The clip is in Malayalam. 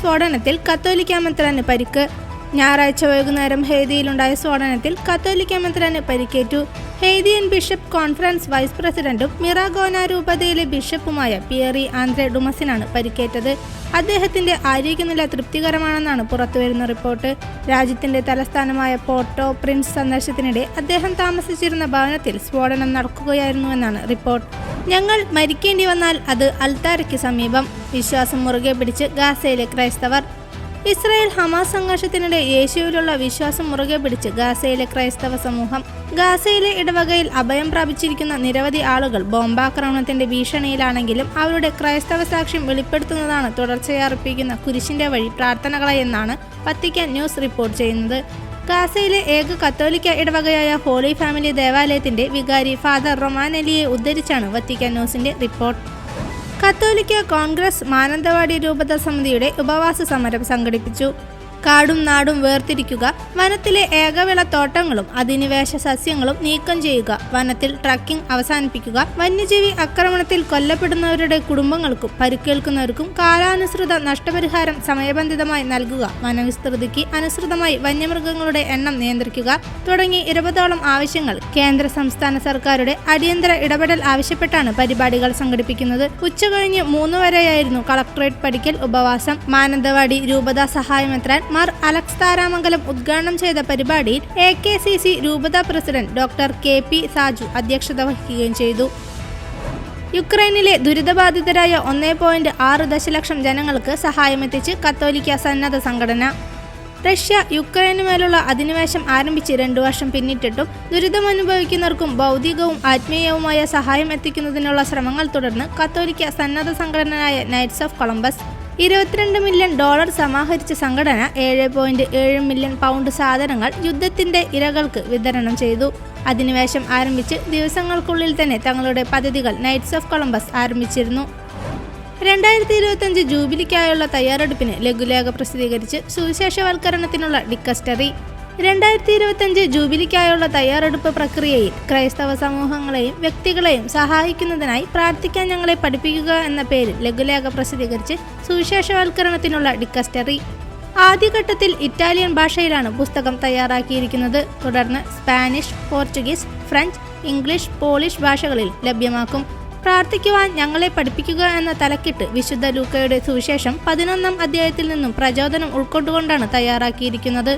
സ്ഫോടനത്തിൽ കത്തോലിക്ക മെത്രാന് പരിക്ക്. ഞായറാഴ്ച വൈകുന്നേരം ഹെയ്തിയിലുണ്ടായ സ്ഫോടനത്തിൽ കത്തോലിക്ക മെത്രാന് പരിക്കേറ്റു. ഹെയ്തിയൻ ബിഷപ്പ് കോൺഫറൻസ് വൈസ് പ്രസിഡന്റും മിറാഗോന രൂപതയിലെ ബിഷപ്പുമായ പിയറി ആന്ദ്രെ ഡുമസിനാണ് പരിക്കേറ്റത്. അദ്ദേഹത്തിന്റെ ആരോഗ്യനില തൃപ്തികരമാണെന്നാണ് പുറത്തുവരുന്ന റിപ്പോർട്ട്. രാജ്യത്തിന്റെ തലസ്ഥാനമായ പോർട്ടോ പ്രിൻസ് സന്ദർശത്തിനിടെ അദ്ദേഹം താമസിച്ചിരുന്ന ഭവനത്തിൽ സ്ഫോടനം നടക്കുകയായിരുന്നുവെന്നാണ് റിപ്പോർട്ട്. ഞങ്ങൾ മരിക്കേണ്ടി വന്നാൽ അത് അൽത്താരയ്ക്ക് സമീപം. വിശ്വാസം മുറുകെ പിടിച്ച് ഗാസയിലെ ക്രൈസ്തവർ. ഇസ്രായേൽ ഹമാസ് സംഘർഷത്തിനിടെ യേശുവിലുള്ള വിശ്വാസം മുറുകെ പിടിച്ച് ഗാസയിലെ ക്രൈസ്തവ സമൂഹം. ഗാസയിലെ ഇടവകയിൽ അഭയം പ്രാപിച്ചിരിക്കുന്ന നിരവധി ആളുകൾ ബോംബാക്രമണത്തിന്റെ ഭീഷണിയിലാണെങ്കിലും അവരുടെ ക്രൈസ്തവ സാക്ഷ്യം വെളിപ്പെടുത്തുന്നതാണ് തുടർച്ചയർപ്പിക്കുന്ന കുരിശിന്റെ വഴി പ്രാർത്ഥനകളെന്നാണ് വത്തിക്കാൻ ന്യൂസ് റിപ്പോർട്ട് ചെയ്യുന്നത്. ഗാസയിലെ ഏക കത്തോലിക്ക ഇടവകയായ ഹോളി ഫാമിലി ദേവാലയത്തിന്റെ വികാരി ഫാദർ റൊമാനലിയെ ഉദ്ധരിച്ചാണ് വത്തിക്കാൻ ന്യൂസിന്റെ റിപ്പോർട്ട്. കത്തോലിക്ക കോൺഗ്രസ് മാനന്തവാടി രൂപത സമിതിയുടെ ഉപവാസ സമരം സംഘടിപ്പിച്ചു. കാടും നാടും വേർതിരിക്കുക വനത്തിലെ ഏകവിള തോട്ടങ്ങളും അധിനിവേശ സസ്യങ്ങളും നീക്കം ചെയ്യുക വനത്തിൽ ട്രക്കിംഗ് അവസാനിപ്പിക്കുക വന്യജീവി ആക്രമണത്തിൽ കൊല്ലപ്പെടുന്നവരുടെ കുടുംബങ്ങൾക്കും പരിക്കേൽക്കുന്നവർക്കും കാലാനുസൃത നഷ്ടപരിഹാരം സമയബന്ധിതമായി നൽകുക വനവിസ്തൃതിക്ക് അനുസൃതമായി വന്യമൃഗങ്ങളുടെ എണ്ണം നിയന്ത്രിക്കുക തുടങ്ങി ഇരുപതോളം ആവശ്യങ്ങൾ കേന്ദ്ര സംസ്ഥാന സർക്കാരുടെ അടിയന്തര ഇടപെടൽ ആവശ്യപ്പെട്ടാണ് പരിപാടികൾ സംഘടിപ്പിക്കുന്നത്. ഉച്ചകഴിഞ്ഞ് മൂന്ന് വരെയായിരുന്നു കളക്ടറേറ്റ് പടിക്കൽ ഉപവാസം. മാനന്തവാടി രൂപത സഹായമെത്രാൻ മാർ അലക്സ് താരാമംഗലം ഉദ്ഘാടനം ചെയ്ത പരിപാടിയിൽ എ കെ സി സി രൂപതാ president doctor K P Saju അധ്യക്ഷത വഹിക്കുകയും ചെയ്തു. യുക്രൈനിലെ ദുരിതബാധിതരായ ഒന്നേ പോയിന്റ് ആറ് ദശലക്ഷം ജനങ്ങൾക്ക് സഹായമെത്തിച്ച് കത്തോലിക്ക സന്നദ്ധ സംഘടന. റഷ്യ യുക്രൈനുമേലുള്ള അധിനിവേശം ആരംഭിച്ച് രണ്ടു വർഷം പിന്നിട്ടിട്ടും ദുരിതമനുഭവിക്കുന്നവർക്കും ഭൗതികവും ആത്മീയവുമായ സഹായം എത്തിക്കുന്നതിനുള്ള ശ്രമങ്ങൾ തുടർന്ന് കത്തോലിക്ക സന്നദ്ധ സംഘടനയായ നൈറ്റ്സ് ഓഫ് കൊളംബസ് ഇരുപത്തിരണ്ട് മില്യൺ ഡോളർ സമാഹരിച്ച സംഘടന ഏഴ് പോയിന്റ് ഏഴ് മില്യൺ പൗണ്ട് സാധനങ്ങൾ യുദ്ധത്തിന്റെ ഇരകൾക്ക് വിതരണം ചെയ്തു. അധിനിവേശം ആരംഭിച്ച് ദിവസങ്ങൾക്കുള്ളിൽ തന്നെ തങ്ങളുടെ പദ്ധതികൾ നൈറ്റ്സ് ഓഫ് കൊളംബസ് ആരംഭിച്ചിരുന്നു. രണ്ടായിരത്തി ഇരുപത്തഞ്ച് ജൂബിലിക്കായുള്ള തയ്യാറെടുപ്പിന് ലഘുലേഖ പ്രസിദ്ധീകരിച്ച് സുവിശേഷവൽക്കരണത്തിനുള്ള ഡിക്കസ്റ്ററി രണ്ടായിരത്തി ഇരുപത്തഞ്ച് ജൂബിലിക്കായുള്ള തയ്യാറെടുപ്പ് പ്രക്രിയയിൽ ക്രൈസ്തവ സമൂഹങ്ങളെയും വ്യക്തികളെയും സഹായിക്കുന്നതിനായി പ്രാർത്ഥിക്കാൻ ഞങ്ങളെ പഠിപ്പിക്കുക എന്ന പേരിൽ ലഘുലേഖ പ്രസിദ്ധീകരിച്ച് സുവിശേഷവൽക്കരണത്തിനുള്ള ഡിക്കസ്റ്ററി. ആദ്യഘട്ടത്തിൽ ഇറ്റാലിയൻ ഭാഷയിലാണ് പുസ്തകം തയ്യാറാക്കിയിരിക്കുന്നത്. തുടർന്ന് Spanish Portuguese French English Polish ഭാഷകളിൽ ലഭ്യമാക്കും. പ്രാർത്ഥിക്കുവാൻ ഞങ്ങളെ പഠിപ്പിക്കുക എന്ന തലക്കെട്ട് വിശുദ്ധ ലൂക്കയുടെ സുവിശേഷം പതിനൊന്നാം അധ്യായത്തിൽ നിന്നും പ്രചോദനം ഉൾക്കൊണ്ടുകൊണ്ടാണ് തയ്യാറാക്കിയിരിക്കുന്നത്.